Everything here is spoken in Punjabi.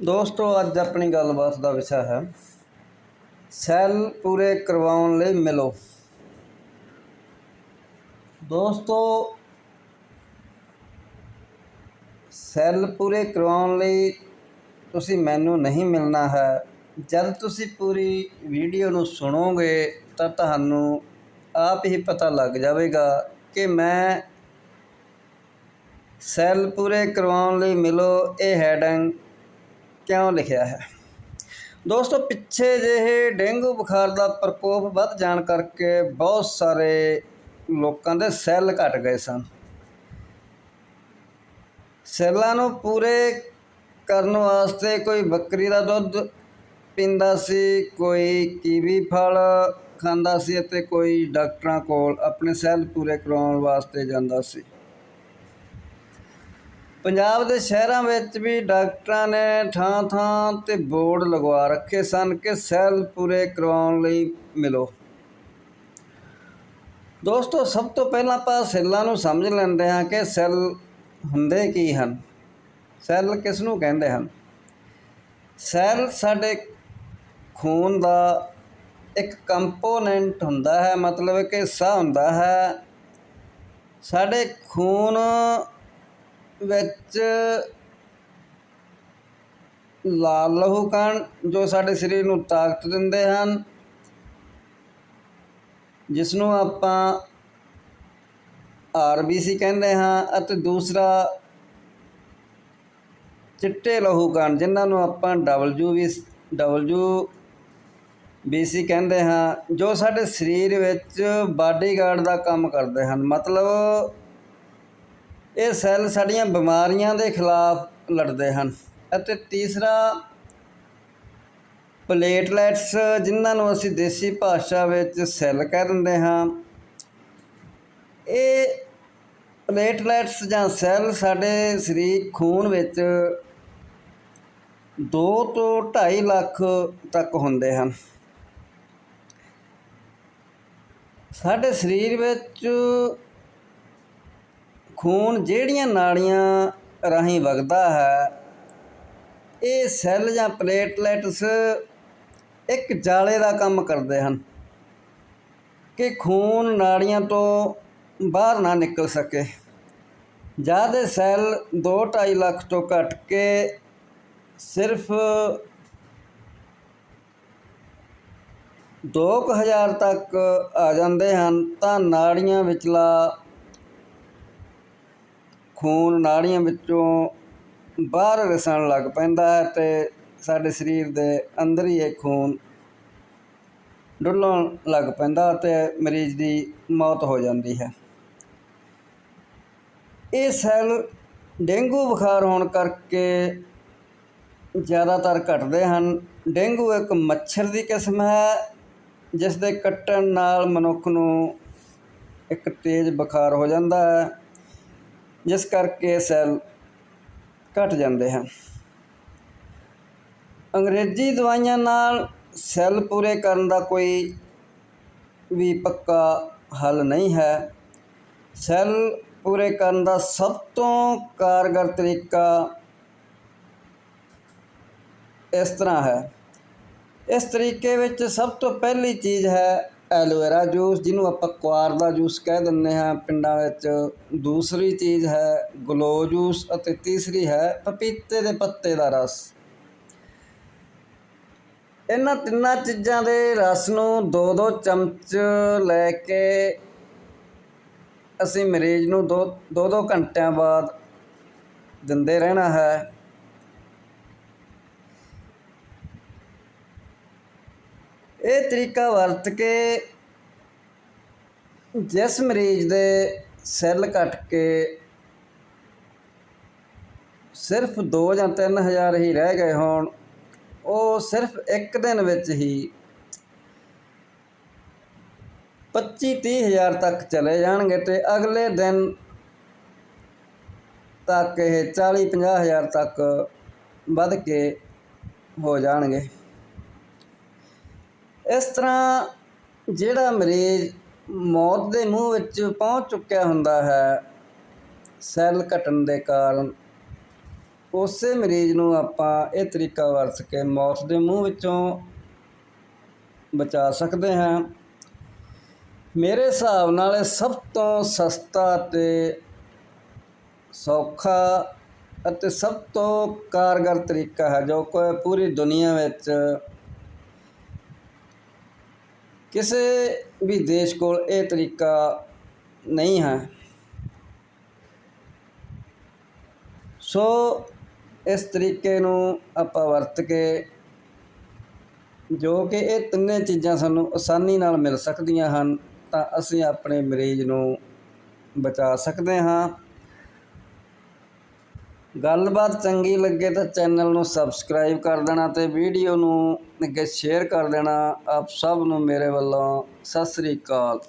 ਦੋਸਤੋ, ਅੱਜ ਆਪਣੀ ਗੱਲਬਾਤ ਦਾ ਵਿਸ਼ਾ ਹੈ, ਸੈੱਲ ਪੂਰੇ ਕਰਵਾਉਣ ਲਈ ਮਿਲੋ। ਦੋਸਤੋ, ਸੈੱਲ ਪੂਰੇ ਕਰਵਾਉਣ ਲਈ ਤੁਸੀਂ ਮੈਨੂੰ ਨਹੀਂ ਮਿਲਣਾ ਹੈ। ਜਦ ਤੁਸੀਂ ਪੂਰੀ ਵੀਡੀਓ ਨੂੰ ਸੁਣੋਗੇ, ਤਾਂ ਤੁਹਾਨੂੰ ਆਪ ਹੀ ਪਤਾ ਲੱਗ ਜਾਵੇਗਾ ਕਿ ਮੈਂ ਸੈੱਲ ਪੂਰੇ ਕਰਵਾਉਣ ਲਈ ਮਿਲੋ, ਇਹ ਹੈਡਿੰਗ ਕਿਉਂ ਲਿਖਿਆ ਹੈ? ਦੋਸਤੋ, ਪਿੱਛੇ ਜਿਹੇ ਡੇਂਗੂ ਬੁਖਾਰ ਦਾ ਪ੍ਰਕੋਪ ਵੱਧ ਜਾਣ ਕਰਕੇ ਬਹੁਤ ਸਾਰੇ ਲੋਕਾਂ ਦੇ ਸੈੱਲ ਘਟ ਗਏ ਸਨ। ਸੈੱਲਾਂ ਨੂੰ ਪੂਰੇ ਕਰਨ ਵਾਸਤੇ ਕੋਈ ਬੱਕਰੀ ਦਾ ਦੁੱਧ ਪੀਂਦਾ ਸੀ, ਕੋਈ ਕੀਵੀ ਫਲ ਖਾਂਦਾ ਸੀ ਅਤੇ ਕੋਈ ਡਾਕਟਰਾਂ ਕੋਲ ਆਪਣੇ ਸੈੱਲ ਪੂਰੇ ਕਰਾਉਣ ਵਾਸਤੇ ਜਾਂਦਾ ਸੀ। ਪੰਜਾਬ ਦੇ ਸ਼ਹਿਰਾਂ ਵਿੱਚ ਵੀ ਡਾਕਟਰਾਂ ਨੇ ਥਾਂ ਥਾਂ ਤੇ ਬੋਰਡ ਲਗਵਾ ਰੱਖੇ ਸਨ ਕਿ ਸੈੱਲ ਪੂਰੇ ਕਰਵਾਉਣ ਲਈ ਮਿਲੋ। ਦੋਸਤੋ, ਸਭ ਤੋਂ ਪਹਿਲਾਂ ਆਪਾਂ ਸੈੱਲਾਂ ਨੂੰ ਸਮਝ ਲੈਂਦੇ ਹਾਂ ਕਿ ਸੈੱਲ ਹੁੰਦੇ ਕੀ ਹਨ। ਸੈੱਲ ਕਿਸ ਨੂੰ ਕਹਿੰਦੇ ਹਨ? ਸੈੱਲ ਸਾਡੇ ਖੂਨ ਦਾ ਇੱਕ ਕੰਪੋਨੈਂਟ ਹੁੰਦਾ ਹੈ, ਮਤਲਬ ਕਿ ਹਿੱਸਾ ਹੁੰਦਾ ਹੈ। ਸਾਡੇ ਖੂਨ ਵਿੱਚ ਲਾਲ ਲਹੂ ਕਣ ਜੋ ਸਾਡੇ ਸਰੀਰ ਨੂੰ ਤਾਕਤ ਦਿੰਦੇ ਹਨ ਜਿਸ ਨੂੰ ਆਪਾਂ ਆਰਬੀਸੀ ਕਹਿੰਦੇ ਹਾਂ ਅਤੇ ਦੂਸਰਾ ਚਿੱਟੇ ਲਹੂ ਕਣ ਜਿਨ੍ਹਾਂ ਨੂੰ ਆਪਾਂ ਡਬਲਯੂ ਵੀ, ਡਬਲਯੂ ਬੀਸੀ ਕਹਿੰਦੇ ਹਾਂ, ਜੋ ਸਾਡੇ ਸਰੀਰ ਵਿੱਚ ਬਾਡੀਗਾਰਡ ਦਾ ਕੰਮ ਕਰਦੇ ਹਨ। ਮਤਲਬ ਇਹ ਸੈੱਲ ਸਾਡੀਆਂ ਬਿਮਾਰੀਆਂ ਦੇ ਖਿਲਾਫ ਲੜਦੇ ਹਨ। ਅਤੇ ਤੀਸਰਾ, ਪਲੇਟਲੈਟਸ ਜਿਨ੍ਹਾਂ ਨੂੰ ਅਸੀਂ ਦੇਸੀ ਭਾਸ਼ਾ ਵਿੱਚ ਸੈੱਲ ਕਹਿ ਦਿੰਦੇ ਹਾਂ। ਇਹ ਪਲੇਟਲੈਟਸ ਜਾਂ ਸੈੱਲ ਸਾਡੇ ਸਰੀਰ ਖੂਨ ਵਿੱਚ 2 ਤੋਂ 2.5 ਲੱਖ ਤੱਕ ਹੁੰਦੇ ਹਨ। ਸਾਡੇ ਸਰੀਰ ਵਿੱਚ ਖੂਨ ਜਿਹੜੀਆਂ ਨਾੜੀਆਂ ਰਾਹੀਂ ਵਗਦਾ ਹੈ, ਇਹ ਸੈੱਲ ਜਾਂ ਪਲੇਟਲੈਟਸ ਇੱਕ ਜਾਲੇ ਦਾ ਕੰਮ ਕਰਦੇ ਹਨ ਕਿ ਖੂਨ ਨਾੜੀਆਂ ਤੋਂ ਬਾਹਰ ਨਾ ਨਿਕਲ ਸਕੇ। ਜਦ ਇਹ ਸੈੱਲ 2.5 ਲੱਖ ਤੋਂ ਘਟ ਕੇ ਸਿਰਫ 2000 ਤੱਕ ਆ ਜਾਂਦੇ ਹਨ, ਤਾਂ ਨਾੜੀਆਂ ਵਿਚਲਾ ਖੂਨ ਨਾੜੀਆਂ ਵਿੱਚੋਂ ਬਾਹਰ ਰਿਸਣ ਲੱਗ ਪੈਂਦਾ ਹੈ ਤੇ ਸਾਡੇ ਸਰੀਰ ਦੇ ਅੰਦਰ ਹੀ ਇਹ ਖੂਨ ਡੁੱਲਣ ਲੱਗ ਪੈਂਦਾ ਤੇ ਮਰੀਜ਼ ਦੀ ਮੌਤ ਹੋ ਜਾਂਦੀ ਹੈ। ਇਹ ਸੈੱਲ ਡੇਂਗੂ ਬੁਖਾਰ ਹੋਣ ਕਰਕੇ ਜ਼ਿਆਦਾਤਰ ਘਟਦੇ ਹਨ। ਡੇਂਗੂ ਇੱਕ ਮੱਛਰ ਦੀ ਕਿਸਮ ਹੈ ਜਿਸ ਦੇ ਕੱਟਣ ਨਾਲ ਮਨੁੱਖ ਨੂੰ ਇੱਕ ਤੇਜ਼ ਬੁਖਾਰ ਹੋ ਜਾਂਦਾ ਹੈ। ਜਿਸ ਕਰਕੇ ਸੈੱਲ ਘਟ ਜਾਂਦੇ ਹਨ। ਅੰਗਰੇਜ਼ੀ ਦਵਾਈਆਂ ਨਾਲ ਸੈੱਲ ਪੂਰੇ ਕਰਨ ਦਾ ਕੋਈ ਵੀ ਪੱਕਾ ਹੱਲ ਨਹੀਂ ਹੈ। ਸੈੱਲ ਪੂਰੇ ਕਰਨ ਦਾ ਸਭ ਤੋਂ ਕਾਰਗਰ ਤਰੀਕਾ ਇਸ ਤਰ੍ਹਾਂ ਹੈ। ਇਸ ਤਰੀਕੇ ਵਿੱਚ ਸਭ ਤੋਂ ਪਹਿਲੀ ਚੀਜ਼ ਹੈ ਐਲੋਵੇਰਾ ਜੂਸ, ਜਿਹਨੂੰ ਆਪਾਂ ਕੁਆਰ ਦਾ ਜੂਸ ਕਹਿ ਦਿੰਦੇ ਹਾਂ, ਪਿੰਡਾਂ ਵਿੱਚ। ਦੂਸਰੀ ਚੀਜ਼ ਹੈ ਗਲੋ ਜੂਸ ਅਤੇ ਤੀਸਰੀ ਹੈ ਪਪੀਤੇ ਦੇ ਪੱਤੇ ਦਾ ਰਸ। ਇਹਨਾਂ ਤਿੰਨਾਂ ਚੀਜ਼ਾਂ ਦੇ ਰਸ ਨੂੰ ਦੋ ਦੋ ਚਮਚ ਲੈ ਕੇ ਅਸੀਂ ਮਰੀਜ਼ ਨੂੰ ਦੋ ਦੋ ਦੋ ਘੰਟਿਆਂ ਬਾਅਦ ਦਿੰਦੇ ਰਹਿਣਾ ਹੈ। ਇਹ ਤਰੀਕਾ ਵਰਤ ਕੇ ਜਿਸ ਮਰੀਜ਼ ਦੇ ਸੈੱਲ ਕੱਟ ਕੇ ਸਿਰਫ 2 ਜਾਂ 3000 ਹੀ ਰਹਿ ਗਏ ਹੋਣ, ਉਹ ਸਿਰਫ ਇੱਕ ਦਿਨ ਵਿੱਚ ਹੀ 25 30000 ਤੱਕ ਚਲੇ ਜਾਣਗੇ ਤੇ ਅਗਲੇ ਦਿਨ ਤੱਕ ਇਹ 40 50000 ਤੱਕ ਵੱਧ ਕੇ ਹੋ ਜਾਣਗੇ। ਇਸ ਤਰ੍ਹਾਂ ਜਿਹੜਾ ਮਰੀਜ਼ ਮੌਤ ਦੇ ਮੂੰਹ ਵਿੱਚ ਪਹੁੰਚ ਚੁੱਕਿਆ ਹੁੰਦਾ ਹੈ, ਸੈੱਲ ਘਟਣ ਦੇ ਕਾਰਨ, ਉਸੇ ਮਰੀਜ਼ ਨੂੰ ਆਪਾਂ ਇਹ ਤਰੀਕਾ ਵਰਤ ਕੇ ਮੌਤ ਦੇ ਮੂੰਹ ਵਿੱਚੋਂ ਬਚਾ ਸਕਦੇ ਹਾਂ। ਮੇਰੇ ਹਿਸਾਬ ਨਾਲ ਇਹ ਸਭ ਤੋਂ ਸਸਤਾ ਤੇ ਸੌਖਾ ਅਤੇ ਸਭ ਤੋਂ ਕਾਰਗਰ ਤਰੀਕਾ ਹੈ, ਜੋ ਕਿ ਪੂਰੀ ਦੁਨੀਆ ਵਿੱਚ ਕਿਸੇ ਵੀ ਦੇਸ਼ ਕੋਲ ਇਹ ਤਰੀਕਾ ਨਹੀਂ ਹੈ। ਸੋ ਇਸ ਤਰੀਕੇ ਨੂੰ ਆਪਾਂ ਵਰਤ ਕੇ ਜੋ ਕਿ ਇਹ ਤਿੰਨੇ ਚੀਜ਼ਾਂ ਸਾਨੂੰ ਆਸਾਨੀ ਨਾਲ ਮਿਲ ਸਕਦੀਆਂ ਹਨ, ਤਾਂ ਅਸੀਂ ਆਪਣੇ ਮਰੀਜ਼ ਨੂੰ ਬਚਾ ਸਕਦੇ ਹਾਂ। ਗੱਲਬਾਤ ਚੰਗੀ ਲੱਗੇ ਤਾਂ ਚੈਨਲ ਨੂੰ ਸਬਸਕ੍ਰਾਈਬ ਕਰ ਦੇਣਾ ਤੇ ਵੀਡੀਓ ਨੂੰ ਅੱਗੇ ਸ਼ੇਅਰ ਕਰ ਦੇਣਾ। ਆਪ ਸਭ ਨੂੰ ਮੇਰੇ ਵੱਲੋਂ ਸਤਿ ਸ੍ਰੀ ਅਕਾਲ।